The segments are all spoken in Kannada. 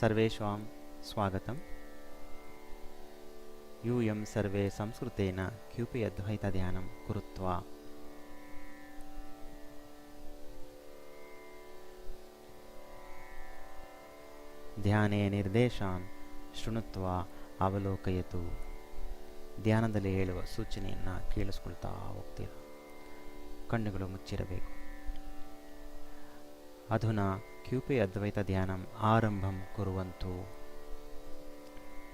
सर्वेषां स्वागतं यूयं सर्वे संस्कृतेन क्यूपि अद्वैतध्यानं कुरुत्वा ಧ್ಯಾನೇ ನಿರ್ದೇಶಾನ್ ಶೃಣುತ್ವ ಅವಲೋಕಯತು ಧ್ಯಾನದಲ್ಲಿ ಹೇಳುವ ಸೂಚನೆಯನ್ನು ಕೇಳಿಸ್ಕೊಳ್ತಾ ಹೋಗ್ತೀರ ಕಣ್ಣುಗಳು ಮುಚ್ಚಿರಬೇಕು ಅಧುನಾ ಕ್ಯೂಪಿ ಅದ್ವೈತ ಧ್ಯಾನಂ ಆರಂಭಂ ಕುರುವಂತು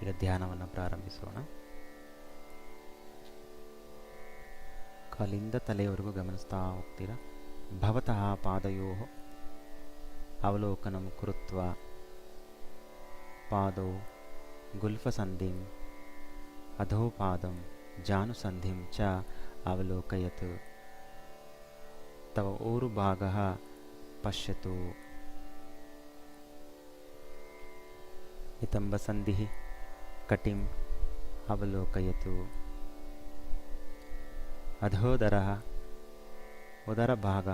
ಈಗ ಧ್ಯಾನವನ್ನು ಪ್ರಾರಂಭಿಸೋಣ ಕಾಲಿಂದ ತಲೆಯವರೆಗೂ ಗಮನಿಸ್ತಾ ಹೋಗ್ತೀರಾ ಭವತಃ ಪಾದಯೋ ಅವಲೋಕನಂ ಕುರುತ್ವ ಪಾದೌ ಗುಲ್ಫಸಂಧಿಂ ಅಧೋಪಾದಂ ಜಾನುಸಂಧಿಂ ಚ ಅವಲೋಕಯತ್ ತವ ಊರುಭಾಗः ಪಶ್ಯತು ಹಿತಂಬಸಂಧಿಃ ಕಟಿಂ ಅವಲೋಕಯತು. ಅಧೋದರ ಉದರ ಭಾಗ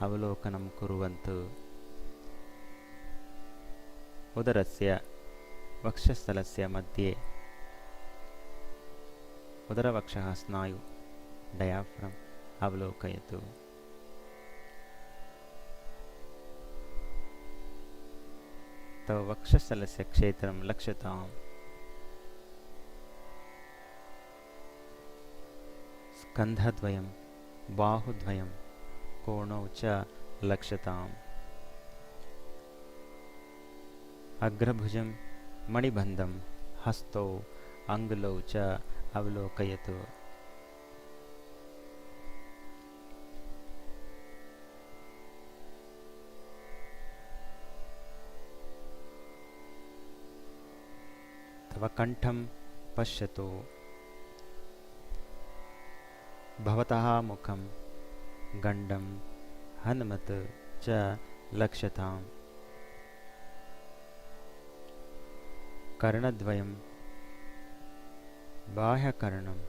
ಅವಲೋಕನಂ ಕುರುವಂತು. ಉದರಸ್ಯ ವಕ್ಷಸ್ಥಲಸ್ಯ ಮಧ್ಯೆ ಉದರವಕ್ಷ ಸ್ನಾಯು ಡಯಾಫ್ರಮ್ ಅವಲೋಕಯತು. तव वक्षस्थलस्य क्षेत्रं लक्ष्यताम् स्कन्धद्वयं बाहुद्वयं कोणौ च लक्ष्यताम् अग्रभुजं मणिबन्धं हस्तौ अङ्गुलौ च अवलोकयतु तव कण्ठं पश्यतु। भवतः मुखं गण्डं हनुमत् च लक्ष्यताम् कर्णद्वयं बाह्यकर्णम्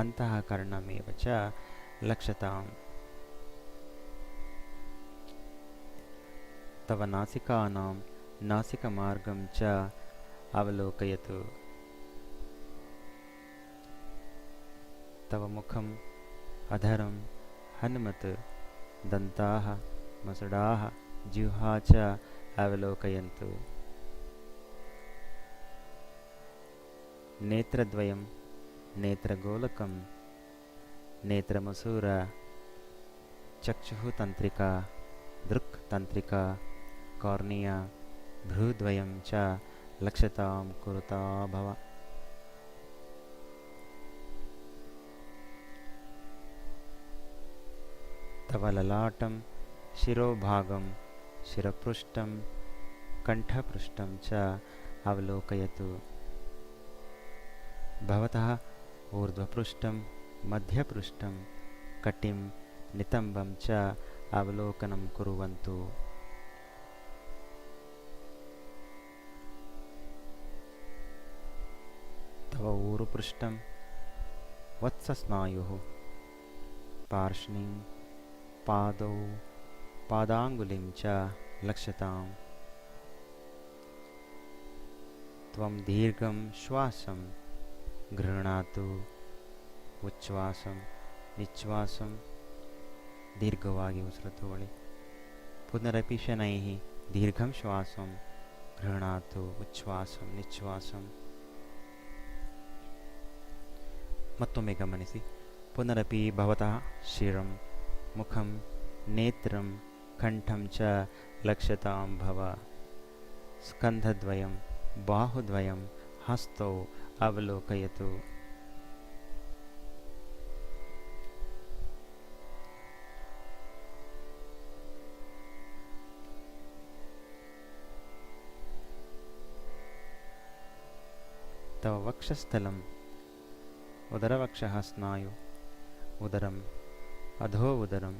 अन्तःकर्णमेव च लक्ष्यताम् तव नासिकानां नासिकमार्गं च अवलोकयतु। तव मुखम् अधरं हनुमत् दन्ताः मसडाः जिह्वा च अवलोकयन्तु। नेत्रद्वयं नेत्रगोलकं नेत्रमसूर चक्षुः तन्त्रिका दृक् तन्त्रिका कार्निया भ्रूद्वयं च లక్ష్యతాం కురుతా భవ తవ లలాటం శిరోభాగం శిరపృష్టం కంఠపృష్టం చ అవలోకయతు భవత ఊర్ధ్వపృష్టం మధ్యపృష్టం కటిం నితంబం చ అవలోకనం కురువంతు तव ऊरुपृष्ठं वत्सस्नायुः पार्ष्णिं पादौ पादाङ्गुलिं च लक्ष्यताम् त्वं दीर्घं श्वासं ಗೃಹಣಾತು ಉಚ್ಛ್ವಾಸಂ ನಿಶ್ವಾಸಂ ದೀರ್ಘವಾಗಿ ಉಸಿರು ತಗೊಳ್ಳಿ ಪುನರಪಿ ಶನೈ ದೀರ್ಘಂ ಶ್ವಾಸಂ ಗೃಹಣಾತು ಉಚ್ಛ್ವಾಸಂ ನಿಶ್ವಾಸಂ ಮತ್ತೊಮ್ಮೆ ಗಮನಿಸಿ ಪುನರಪಿ ಭವತಃ ಶಿರಂ ಮುಖಂ ನೇತ್ರಂ ಕಂಠಂ ಚ ಲಕ್ಷತಾಂ ಭವ ಸ್ಕಂಧದ್ವಯಂ ಬಾಹುದ್ವಯಂ ಹಸ್ತೌ ಅವಲೋಕಯತು తవ వక్షస్థలం उदरवक्षः स्नायु। उदरम्। अधो उदरम्।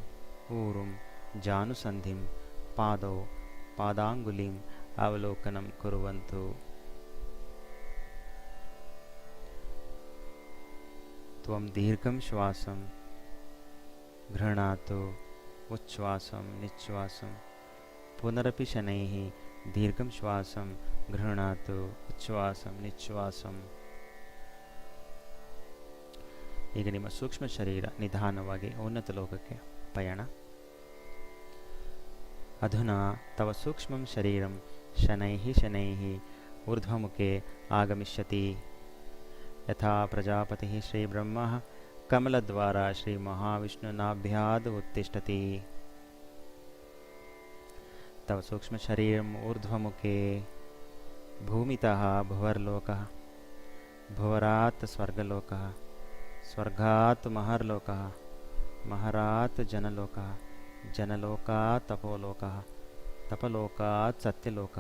ऊरुं जानुसन्धिं पादौ। पादाङ्गुलिम् अवलोकनं कुर्वन्तु। त्वं दीर्घं श्वासं गृह्णातु उच्छ्वासं। निश्वासं पुनरपि शनैः दीर्घं श्वासं। गृह्णातु उच्छ्वासं। निश्वासं ಈಗ ನಿಮ್ಮ ಸೂಕ್ಷ್ಮ ಶರೀರ ನಿಧಾನವಾಗಿ ಉನ್ನತ ಲೋಕಕ್ಕೆ ಪಯಣ ಅಧುನಾ ತವ ಸೂಕ್ಷ್ಮಂ ಶರೀರಂ ಶನೈಃ ಶನೈಃ ಊರ್ಧ್ವಮುಖೆ ಆಗಮಿಷ್ಯತಿ ಯಥಾ ಪ್ರಜಾಪತಿः श्रीब्रह्मः कमलद्वारा श्रीमहाविष्णुनाभ्याद् उत्तिष्ठति तव सूक्ष्मशरीरम् ऊर्ध्वमुखे भूमितः भुवर्लोकः भुवरात् स्वर्गलोकः ಸ್ವರ್ಗಾತ್ ಮಹರ್ಲೋಕ, ಮಹರಾತ್ ಜನಲೋಕ ಜನಲೋಕಾತ್ ತಪೋಲೋಕ ತಪಲೋಕಾತ್ ಸತ್ಯಲೋಕ.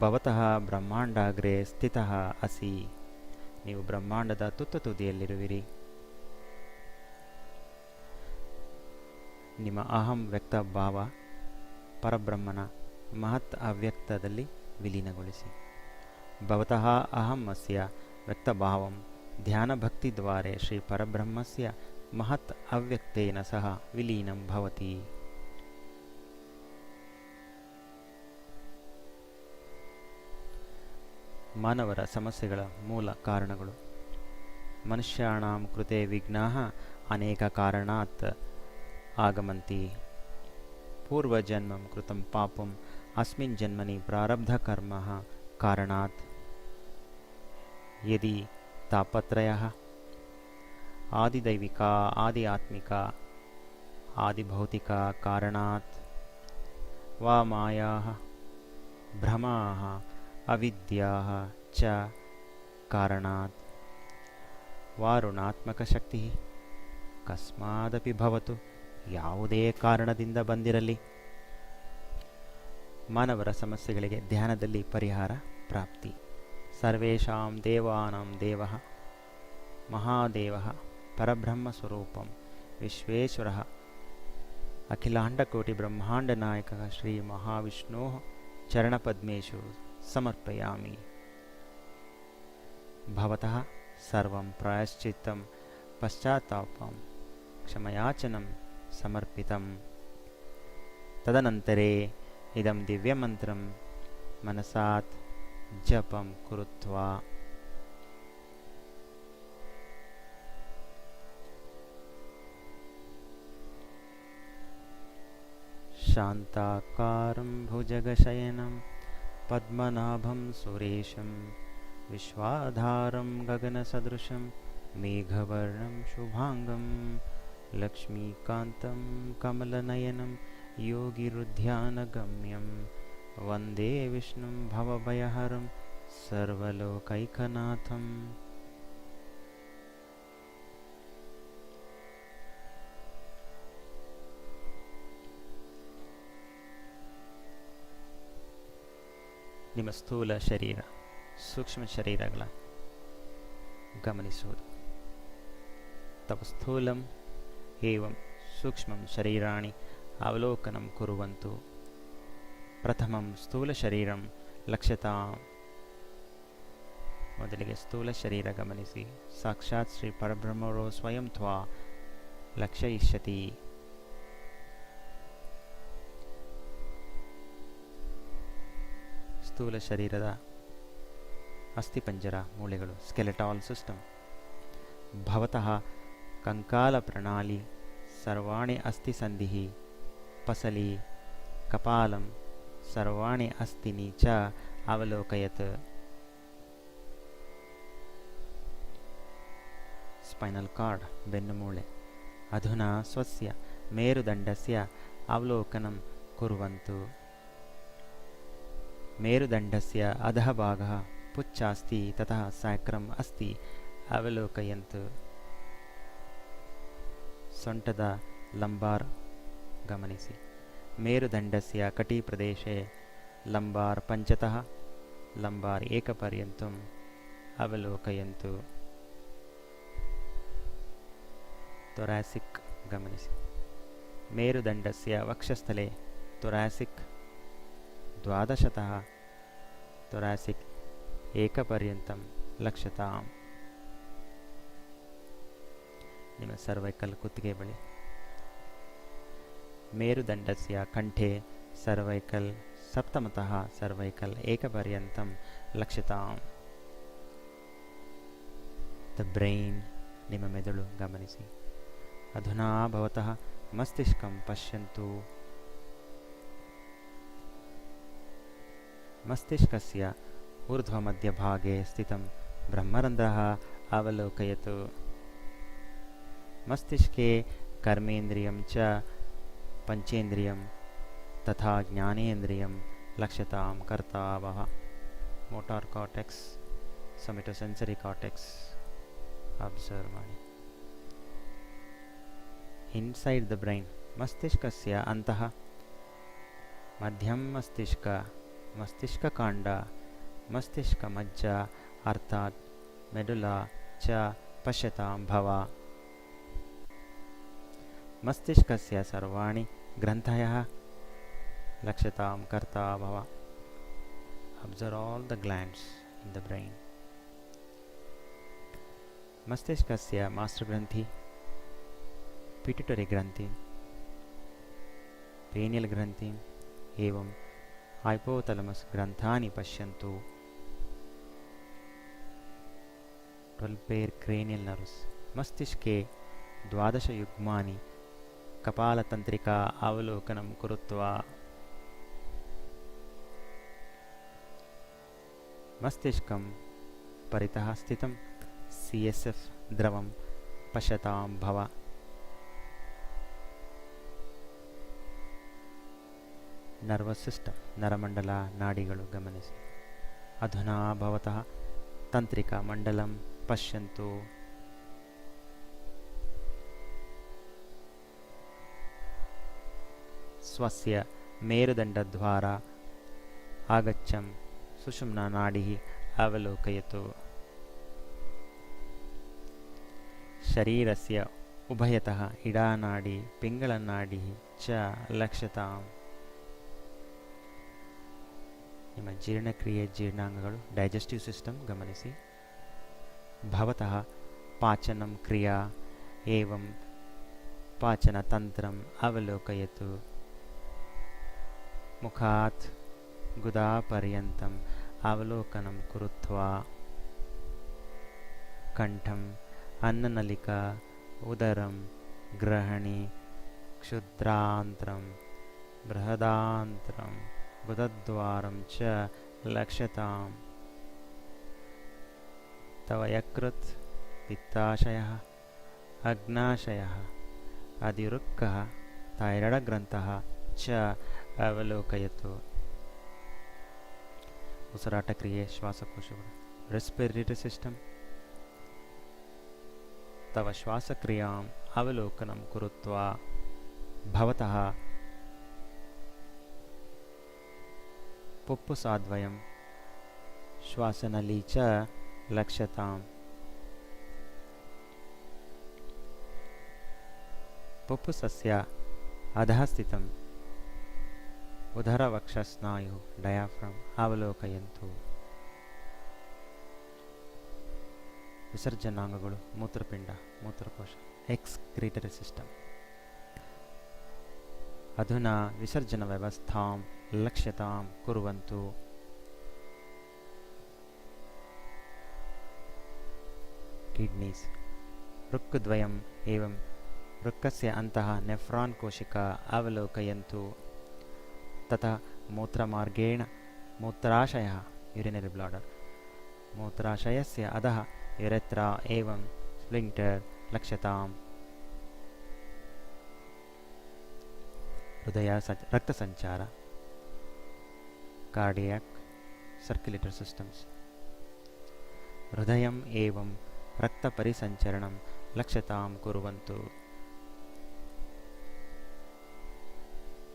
ಭವತಃ ಬ್ರಹ್ಮಾಂಡಾಗ್ರೆ ಸ್ಥಿತಃ ಅಸಿ. ನೀವು ಬ್ರಹ್ಮಾಂಡದ ತುತ್ತ ತುದಿಯಲ್ಲಿರುವಿರಿ. ನಿಮ್ಮ ಅಹಂ ವ್ಯಕ್ತ ಭಾವ ಪರಬ್ರಹ್ಮನ ಮಹತ್ ಅವ್ಯಕ್ತದಲ್ಲಿ ವಿಲೀನಗೊಳಿಸಿ. ಭವತಃ ಅಹಂ ಅಸ್ಯ ವ್ಯಕ್ತಭಾವಂ ಧ್ಯಾನಭಕ್ತಿದ್ವಾರೆ ಶ್ರೀ ಪರಬ್ರಹ್ಮಸ್ಯ ಮಹತ್ ಅವ್ಯಕ್ತೇನ ಸಹ ವಿಲೀನಂ ಭವತಿ. ಮಾನವರ ಸಮಸ್ಯೆಗಳ ಮೂಲ ಕಾರಣಗಳು. ಮನುಷ್ಯಾಣ ಕೃತೆ ವಿಘ್ನಾ ಅನೇಕ ಕಾರಣಾತ್ ಆಗಮಂತಿ. ಪೂರ್ವಜನ್ಮ ಕೃತ ಪಾಪಂ ಅಸ್ಮಿನ್ ಜನ್ಮನಿ ಪ್ರಾರಬ್ಧಕರ್ಮ ಕಾರಣಾತ್. ಯದಿ ತಾಪತ್ರಯ. ಆದಿದೈವಿಕ ಆದಿ ಆತ್ಮಿಕ ಆದಿಭೌತಿಕ ಕಾರಣಾತ್. ವಾ ಮಾಯಾ ಭ್ರಮಾ, ಅವಿದ್ಯಾ ಚ ಕಾರಣಾತ್. ವಾರುಣಾತ್ಮಕ ಋಣಾತ್ಮಕಶಕ್ತಿ ಕಸ್ಮಾದಪಿ ಭವತು, ಯಾವುದೇ ಕಾರಣದಿಂದ ಬಂದಿರಲಿ. ಮಾನವರ ಸಮಸ್ಯೆಗಳಿಗೆ ಧ್ಯಾನದಲ್ಲಿ ಪರಿಹಾರ, ಪ್ರಾಪ್ತಿ. सर्वेषां देवानां देवः महादेवः परब्रह्मस्वरूपं विश्वेश्वरः अखिलाण्डकोटिब्रह्माण्डनायकः श्रीमहाविष्णोः चरणपद्मेषु समर्पयामि। भवतः सर्वं प्रायश्चित्तं पश्चात्तापं क्षमयाचनं समर्पितं तदनन्तरे इदं दिव्यमन्त्रं मनसात् जपं कृत्वा। शान्ताकारं भुजगशयनं पद्मनाभं सुरेशं विश्वाधारं गगनसदृशं मेघवर्णं शुभाङ्गं लक्ष्मीकान्तं कमलनयनं योगिरुध्यानगम्यम् वन्दे विष्णुं भवभयहरं सर्वलोकैकनाथम् ನಿಮ್ಮ ಸ್ಥೂಲ ಶರೀರ ಸೂಕ್ಷ್ಮ ಶರೀರಗಳ ಗಮನಿಸುವುದು ತವ ಸ್ಥೂಲಂ ಏವಂ ಸೂಕ್ಷ್ಮಂ ಶರೀರಾಣಿ ಅವಲೋಕನಂ ಕುರುವಂತು ಪ್ರಥಮಂ ಸ್ಥೂಲ ಶರೀರಂ ಲಕ್ಷ್ಯತಾ ಮೊದಲಿಗೆ ಸ್ಥೂಲ ಶರೀರ ಗಮನಿಸಿ ಸಾಕ್ಷಾತ್ ಶ್ರೀ ಪರಬ್ರಹ್ಮರೋ ಸ್ವಯಂ ತ್ವಾ ಲಕ್ಷಯಿಷ್ಯತಿ ಸ್ಥೂಲ ಶರೀರದ ಅಸ್ಥಿಪಂಜರ ಮೂಳೆಗಳು ಸ್ಕೆಲೆಟಾಲ್ ಸಿಸ್ಟಮ್ ಭವತಃ ಕಂಕಾಲ ಪ್ರಣಾಲಿ ಸರ್ವಾಣಿ ಅಸ್ಥಿಸಂಧಿ ಪಸಲಿ ಕಪಾಲಂ सर्वाणि अस्तीनि च अवलोकयत् स्पैनल् कार्ड् बेन्नुमूळे अधुना स्वस्य मेरुदण्डस्य अवलोकनं कुर्वन्तु मेरुदण्डस्य अधः भागः पुच्छास्ति ततः साक्रम् अस्ति अवलोकयन्तु ಸೊಂಟದ ಲಂಬಾರ್ ಗಮನಿಸಿ ಮೇರುದಂಡಸ್ಯ ಕಟಿಪ್ರದೇಶೆ ಲಂಬಾರ್ ಪಂಚತಃ ಲಂಬಾರ್ ಏಕಪರ್ಯಂತಂ ಅವಲೋಕಯಂತು. ತೊರಾಸಿಕ್ ಗಮನಿಸಿ. ಮೇರುದಂಡಸ್ಯ ವಕ್ಷಸ್ಥಲೆ ತೊರಾಸಿಕ್ ದ್ವಾದಶತಃ ತೊರಾಸಿಕ್ ಏಕಪರ್ಯಂತಂ ಲಕ್ಷತಾಂ. ನಿಮ್ಮ ಸರ್ವೈಕಲ್ ಕುತ್ತಿಗೆ ಬಳಿ ಮೇರುದಂಡಸ್ಯ ಕಂಠೆ ಸರ್ವೈಕಲ್ ಸಪ್ತಮತಃ ಸರ್ವೈಕಲ್ ಏಕಪರ್ಯಂತಂ ಲಕ್ಷಿತಾಂ ದ ಬ್ರೈನ್ ನಿಮ್ಮ ಮೆದುಳು ಗಮನಿಸಿ ಅಧುನಾ ಭವತಃ ಮಸ್ತಿಷ್ಕಂ ಪಶ್ಯಂತು ಮಸ್ತಿಷ್ಕಸ್ಯ ऊर्ध्वमध्यभागे स्थितं ब्रह्मरन्ध्रः अवलोकयतु ಪಂಚೇಂದ್ರಿಯಂ ತಥಾ ಜ್ಞಾನೇಂದ್ರಿಯಂ ಲಕ್ಷತಾಂ ಕರ್ತಾವಹ. Motor cortex somatosensory cortex observe ಮಾಡಿ. ಇನ್ಸೈಡ್ ದ ಬ್ರೈನ್ ಮಸ್ತಿಷ್ಕಸ್ಯ ಅಂತಃ ಮಧ್ಯಂ ಮಸ್ತಿಷ್ಕ ಮಸ್ತಿಷ್ಕಕಾಂಡ ಮಸ್ತಿಷ್ಕ ಮಜ್ಜ, ಅರ್ಥಾತ್ ಮೆಡುಲ ಚ ಪಶ್ಯತಾಂ ಭವ मस्तिष्कस्य सर्वाणि ग्रन्थयः लक्ष्यतां कर्ता भव observe all the glands in the brain मस्तिष्कस्य master ग्रन्थि पिट्युटरि ग्रन्थि पेनियल् ग्रन्थिम् एवं हैपोथलमस् ग्रन्थानि पश्यन्तु ट्वेल् पेर् क्रेनियल् नर्व्स् मस्तिष्के द्वादशयुग्मानि ಕಪಾಲತಂತ್ರಿಕಾ ಅವಲೋಕನಂ ಕುರುತ್ವ. ಮಸ್ತಿಷ್ಕಂ ಪರಿತಃ ಸ್ಥಿತಂ. ಸಿ ಎಸ್ ಎಫ್ ದ್ರವಂ ಪಶತಾಂಭವ ಭವ. ನರಮಂಡಲ ನಾಡಿಗಳು ಗಮನಿಸಿ. ಅಧುನಾ ಭವತಃ ತಂತ್ರಿಕಾ ಮಂಡಲಂ ಪಶ್ಯಂತು. स्वस्य मेरुदण्डद्वारा आगच्छं सुषुम्नानाडिः अवलोकयतु शरीरस्य उभयतः इडानाडी पिङ्गळनाडिः च लक्ष्यताम् ನಿಮ್ಮ ಜೀರ್ಣಕ್ರಿಯೆ ಜೀರ್ಣಾಂಗಗಳು ಡೈಜೆಸ್ಟಿವ್ ಸಿಸ್ಟಮ್ ಗಮನಿಸಿ ಭವತಃ ಪಾಚನಂ ಕ್ರಿಯಾ ಏವಂ ಪಾಚನತಂತ್ರಂ ಅವಲೋಕಯತು मुखात् गुदापर्यन्तम् अवलोकनं कृत्वा कण्ठम् अन्ननलिका उदरं ग्रहणि क्षुद्रान्तं बृहदान्तरं बुधद्वारं च लक्षताम्। तव यकृत् पित्ताशयः अग्नाशयः अधिरुक्कः थैरडग्रन्थः च ಅವಲೋಕಯತು ಉಸಿರಾಟ ಕ್ರಿಯೆ ಶ್ವಾಸಕೋಶಗಳು ರೆಸ್ಪಿರೇಟರಿ ಸಿಸ್ಟಮ್ ತವ ಶ್ವಾಸಕ್ರಿಯಾಂ ಅವಲೋಕನಂ ಕುರುತ್ವಾ ಭವತಃ ಪುಪ್ಪುಸಾದ್ವಯಂ ಶ್ವಾಸನಲಿ ಚ ಲಕ್ಷ್ಯತಾಂ ಪುಪ್ಪುಸಸ್ಯ ಅಧಃ ಉದರ ವಕ್ಷಸ್ನಾಯು ಡಯಾಫ್ರಮ್ ಅವಲೋಕಯಂತು. ವಿಸರ್ಜನಾಂಗಗಳು, ಮೂತ್ರಪಿಂಡ, ಮೂತ್ರಕೋಶ ಎಕ್ಸ್ಕ್ರೀಟರಿ ಸಿಸ್ಟಮ್. ಅಧುನಾ ವಿಸರ್ಜನ ವ್ಯವಸ್ಥಾಂ, ಲಕ್ಷ್ಯತಾಂ ಕುರುವಂತು. ಕಿಡ್ನೀಸ್. ವೃಕ್ಕದ್ವಯಂ ಏವಂ ವೃಕ್ಕಸ್ಯ ಅಂತಹ ನೆಫ್ರಾನ್ ಕೋಶಿಕಾ ಅವಲೋಕಯಂತು. तथा मूत्रमार्गेण मूत्राशयः यूरिनरि ब्लाडर् मूत्राशयस्य अधः युरेत्रा एवं स्प्लिङ्क्टर् लक्ष्यताम् हृदय रक्तसञ्चार कार्डियाक् सर्क्युलेटर् सिस्टम्स् हृदयम् एवं रक्तपरिसञ्चरणं लक्ष्यतां कुर्वन्तु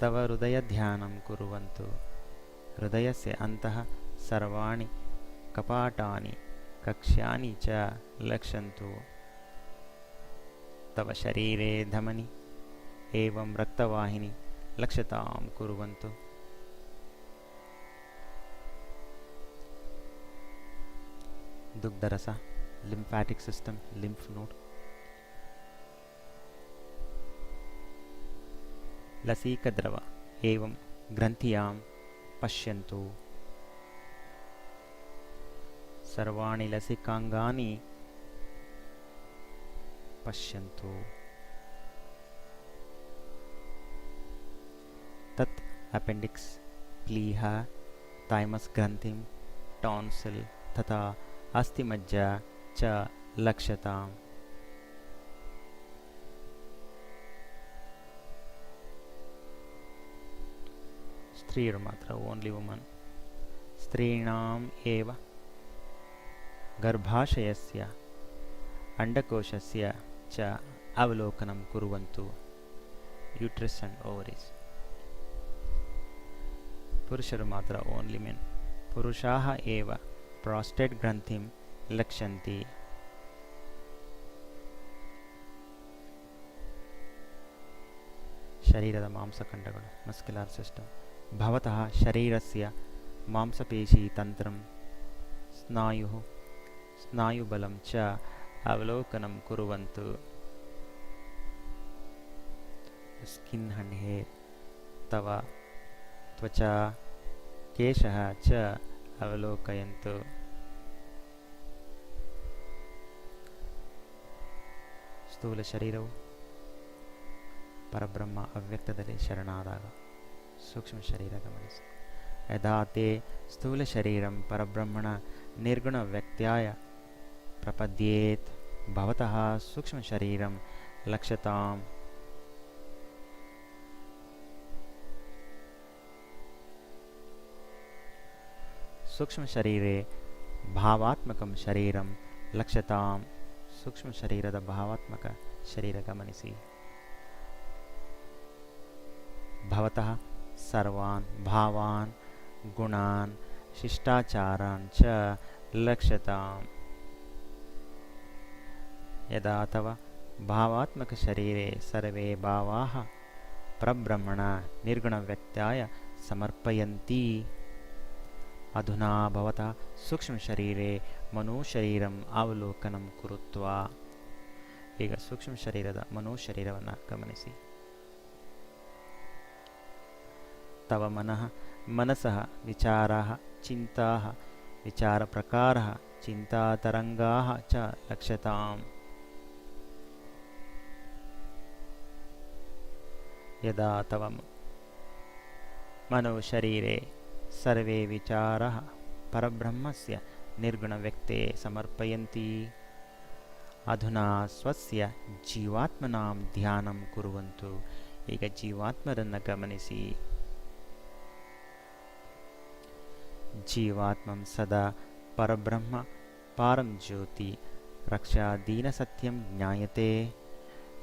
तव हृदयध्यानं कुर्वन्तु हृदयस्य अन्तः सर्वाणि कपाटानि कक्ष्यानि च लक्षन्तु तव शरीरे धमनि एवं रक्तवाहिनी लक्ष्यतां कुर्वन्तु दुग्धरस lymphatic system lymph node लसीकद्रव एवं ग्रन्थ्यां पश्यन्तु। सर्वाणि लसिकाङ्गानि पश्यन्तु। तत् अपेण्डिक्स् प्लीहा तैमस् ग्रन्थिं टॉन्सिल तथा अस्थिमज्जा च लक्ष्यताम् ಸ್ತ್ರೀಯರು ಮಾತ್ರ ಓನ್ಲಿ ವುಮನ್ ಸ್ತ್ರೀಣಾಂ ಏವ ಗರ್ಭಾಶಯಸ್ಯ, ಅಂಡಕೋಶಸ್ಯ ಚ ಅವಲೋಕನಂ ಕುರುವಂತು. ಯೂಟ್ರಸ್ ಆ್ಯಂಡ್ ಓವರೀಸ್ ಪುರುಷರು ಮಾತ್ರ ಓನ್ಲಿ ಮೆನ್ ಪುರುಷಾ ಏವ ಪ್ರಾಸ್ಟೇಟ್ ಗ್ರಂಥಿಂ ಲಕ್ಷಂತಿ. ಶರೀರದ ಮಾಂಸಖಂಡಗಳು ಮಸ್ಕ್ಯುಲಾರ್ ಸಿಸ್ಟಮ್ ಭವತಃ ಶರೀರಸ್ಯ ಮಾಂಸಪೇಶಿ ತಂತ್ರಂ ಸ್ನಾಯುः ಸ್ನಾಯುಬಲಂ ಚ ಅವಲೋಕನಂ ಕುರುವಂತು ಸ್ಕಿನ್ ಅಂಡ್ ಹೇರ್ ತವ त्वचा केशः च ಅವಲೋಕಯಂತು ಸ್ಥೂಲ ಶರೀರವು ಪರಬ್ರಹ್ಮ ಅವ್ಯಕ್ತದಲ್ಲಿ ಶರಣಾದಾಗ सूक्ष्मशरीरगमनस् यदा ते स्थूलशरीरं परब्रह्मण निर्गुणव्यक्त्याय प्रपद्येत्, भवतः सूक्ष्मशरीरं भावात्मक शरीर भावात्मकं शरीरं लक्ष्यतां सूक्ष्मशरीरद भावात्मकशरीरगमनिसि भवतः ಶರೀರಂ ಲಕ್ಷ್ಯತಾಂ ಸೂಕ್ಷ್ಮ ಶರೀರದ ಭಾವಾತ್ಮಕ ಶರೀರ ಗಮನಿಸಿ ಭವತಃ ಸರ್ವಾನ್ ಭಾವಾನ್ ಗುಣಾನ್ ಶಿಷ್ಟಾಚಾರಾನ್ ಚ ಲಕ್ಷ್ಯತಾಂ ಯದಾ ತವ ಭಾವಾತ್ಮಕಶರೀರೆ ಸರ್ವೇ ಭಾವಾः परब्रह्मण निर्गुणव्यक्त्याय समर्पयन्ति अधुना भवतः सूक्ष्मशरीरे ಮನೋಶರೀರಂ ಅವಲೋಕನಂ ಕುರುತ್ವ ಈಗ ಸೂಕ್ಷ್ಮ ಶರೀರದ ಮನೋಶರೀರವನ್ನು ಗಮನಿಸಿ తవ మన మనస విచారా చింతాः విచారప్రకారः చింతాతరంగాः చ లక్ష్యతాం. యదా తవ మనోశరీరే సర్వే విచారः పరబ్రహ్మస్య నిర్గుణవ్యక్తే సమర్పయంతి. అధునా స్వస్య జీవాత్మనాం ధ్యానం కురువంతు. ఇక జీవాత్మరన్న గమనిసి ಜೀವಾತ್ಮಂ ಸದಾ ಪರಬ್ರಹ್ಮ ಪಾರಂ ಜ್ಯೋತಿ ರಕ್ಷಾದೀನಸತ್ಯಂ ಜ್ಞಾಯತೆ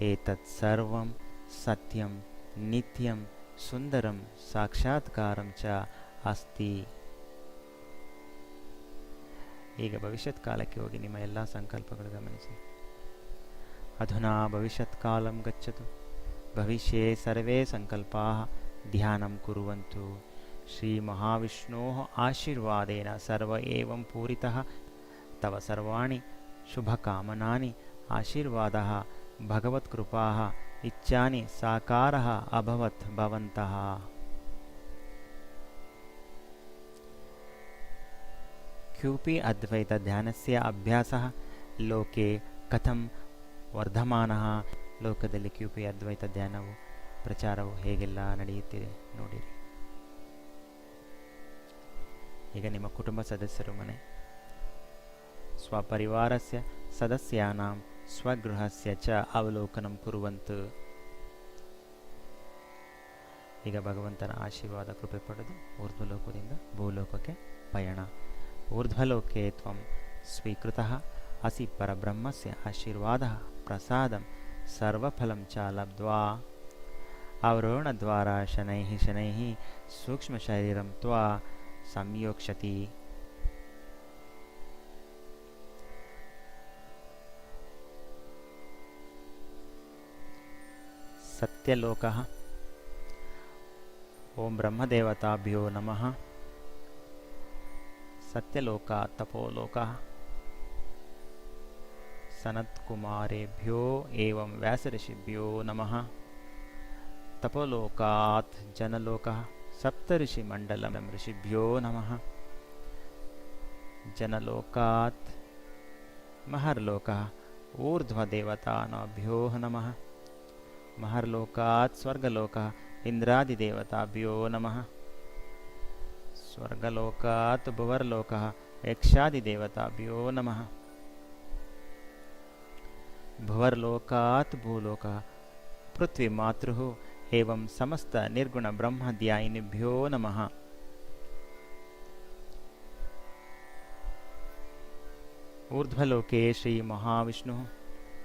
ಏತತ್ ಸರ್ವಂ ಸತ್ಯಂ ನಿತ್ಯಂ ಸುಂದರಂ ಸಾಕ್ಷಾತ್ಕಾರಂ ಚ ಅಸ್ತಿ ಈಗ ಭವಿಷ್ಯತ್ ಕಾಲಕ್ಕೆ ಹೋಗಿ ನಿಮ್ಮ ಎಲ್ಲ ಸಂಕಲ್ಪಗಳು ಗಮನಿಸಿ ಅಧುನಾ ಭವಿಷ್ಯತ್ ಕಾಲಂ ಗಚ್ಚತು ಭವಿಷ್ಯೆ ಸರ್ವೇ ಸಂಕಲ್ಪಾः ಧ್ಯಾನಂ ಕುರುವಂತು ಆಶೀರ್ವಾದೇನ ಸರ್ವ ಏವಂ ಪೂರಿತಃ ತವ ಸರ್ವಾಣಿ ಶುಭಕಾಮನಾನಿ ಆಶೀರ್ವಾದ ಭಗವತ್ಕೃಪಾः ಇಚ್ಛಾನಿ ಸಾಕಾರ ಅಭವತ್ ಭವಂತಃ ಕ್ಯೂಪಿ ಅದ್ವೈತ ಧ್ಯಾನಸ್ಯ ಅಭ್ಯಾಸ ಲೋಕೆ ಕಥಂ ವರ್ಧಮಾನಃ ಲೋಕದಲ್ಲಿ ಕ್ಯೂಪಿ ಅದ್ವೈತ ಧ್ಯಾನವು ಪ್ರಚಾರವು ಹೇಗೆಲ್ಲ ನಡೆಯುತ್ತಿದೆ ನೋಡಿರಿ ಈಗ ನಿಮ್ಮ ಕುಟುಂಬ ಸದಸ್ಯರು ಮನೆ. ಸ್ವಪರಿವಾರಸ್ಯ ಸದಸ್ಯಾನಾಂ ಸ್ವಗೃಹಸ್ಯ ಚ ಅವಲೋಕನ ಕುರುವಂತು. ಈಗ ಭಗವಂತನ ಆಶೀರ್ವಾದ ಕೃಪೆ ಪಡೆದು ಊರ್ಧ್ವಲೋಕದಿಂದ ಭೂಲೋಕಕ್ಕೆ ಪಯಣ. ಊರ್ಧ್ವಲೋಕೆ ತ್ವಂ ಸ್ವೀಕೃತ ಅಸಿ ಪರಬ್ರಹ್ಮಸ್ಯ ಆಶೀರ್ವಾದ ಪ್ರಸಾದಂ ಸರ್ವಫಲಂ ಚ ಲಬ್ಧ್ವಾ ಅವರೋಹಣದ್ವಾರಾ ಶನೈः ಶನೈः ಸೂಕ್ಷ್ಮಶರೀರಂ ತ್ವಾ संयोक्षति। सत्यलोकः। ॐ ब्रह्मदेवताभ्यो नमः। सत्यलोका तपोलोकः। सनत्कुमारेभ्यो एवं व्यासऋषिभ्यो नमः। तपोलोकात् जनलोकः। సప్తఋషిమండలం ఋషిభ్యో నమ. జనలోకాత్ మహర్లోక ఊర్ధ్వదేవతానాభ్యో నమ. మహర్లోకాత్ స్వర్గలోక ఇంద్రాదిదేవతాభ్యో నమ. స్వర్గలోకాత్ భువర్లోక యక్షాదిదేవతాభ్యో నమ. భువర్లోకాత్ భూలోక పృథ్వీమాతృ एवं समस्तनिर्गुणब्रह्मध्यायिनिभ्यो नमः। ऊर्ध्वलोके श्रीमहाविष्णुः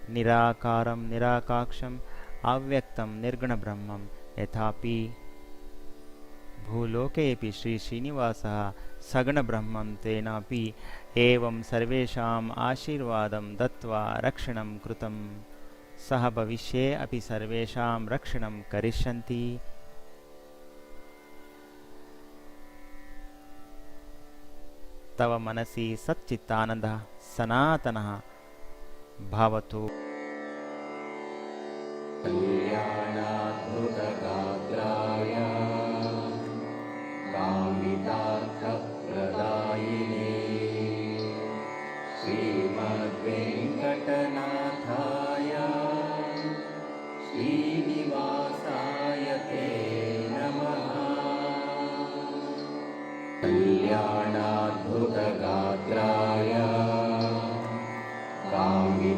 निराकारं निराकाक्षम् अव्यक्तं निर्गुणब्रह्मं यथापि। भूलोकेऽपि श्रीश्रीनिवासः सगुणब्रह्मं तेनापि एवं सर्वेषाम् आशीर्वादं दत्त्वा रक्षणं कृतं सः भविष्ये अपि सर्वेषां रक्षणं करिष्यन्ति। तव मनसि सच्चित्तानन्दः सनातनः भवतु। कल्याणाद्भुतगात्राय कामितार्थप्रदायिने कल्याणाद्भुतगात्राय कामितार्थप्रदायिने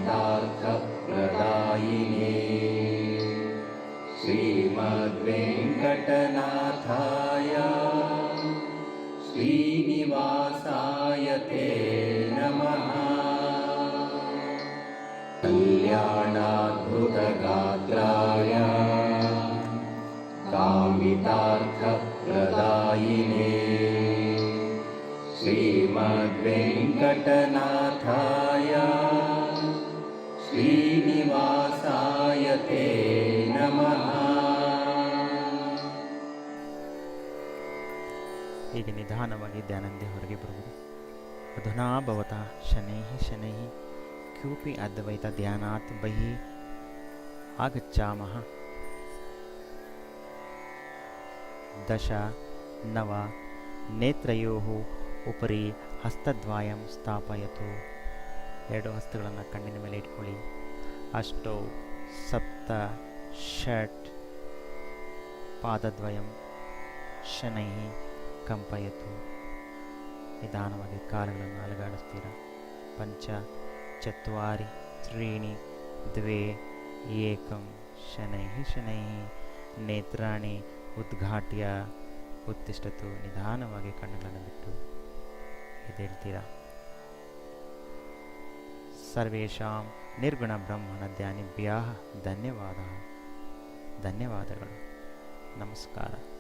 श्रीमद्वेङ्कटनाथाय श्रीनिवासाय ते नमः। कल्याणाद्भुतगात्राय कामितार्थप्रदायिने श्रीमद्वेङ्कटनाथाय श्रीनिवासाय ते नमः ಹೀಗೆ ನಿಧಾನವಾಗಿ ಧ್ಯಾನಂದೆ ಹೊರಗೆ ಬರುವುದು ಅಧುನಾ ಭವತಃ ಶನೈಃ ಶನೈಃ ಕ್ಯೂಪಿ ಅದ್ವೈತ ಧ್ಯಾನಾತ್ ಬಹಿಃ ಆಗಚ್ಚಾಮಃ ದಶ ನವ ನೇತ್ರಯೋಃ ಉಪರಿ ಹಸ್ತದ್ವಯಂ ಸ್ಥಾಪಯತು. ಎರಡು ಹಸ್ತಗಳನ್ನು ಕಣ್ಣಿನ ಮೇಲೆ ಇಟ್ಕೊಳ್ಳಿ. ಅಷ್ಟೌ ಸಪ್ತ ಷಟ್ ಪಾದದ್ವಯಂ ಶನೈ ಕಂಪಯತು. ನಿಧಾನವಾಗಿ ಕಾಲುಗಳನ್ನು ಅಲುಗಾಡಿಸ್ತೀರ. ಪಂಚ ಚತ್ವಾರಿ ತ್ರೀಣಿ ದ್ವೇ ಏಕಂ ಶನೈ ಶನೈ ನೇತ್ರಾಣಿ ಉದ್ಘಾಟ್ಯ ಉತ್ತಿಷ್ಟತು ನಿಧಾನವಾಗಿ ಕಣ್ಣುಗಳನ್ನು ಬಿಟ್ಟು ಎದ್ದೇಳ್ತೀರಾ ಸರ್ವೇಷಾಂ ನಿರ್ಗುಣ ಬ್ರಹ್ಮಣ ಧ್ಯಾನಿಭ್ಯ ಧನ್ಯವಾದ. ಧನ್ಯವಾದಗಳು. ನಮಸ್ಕಾರ.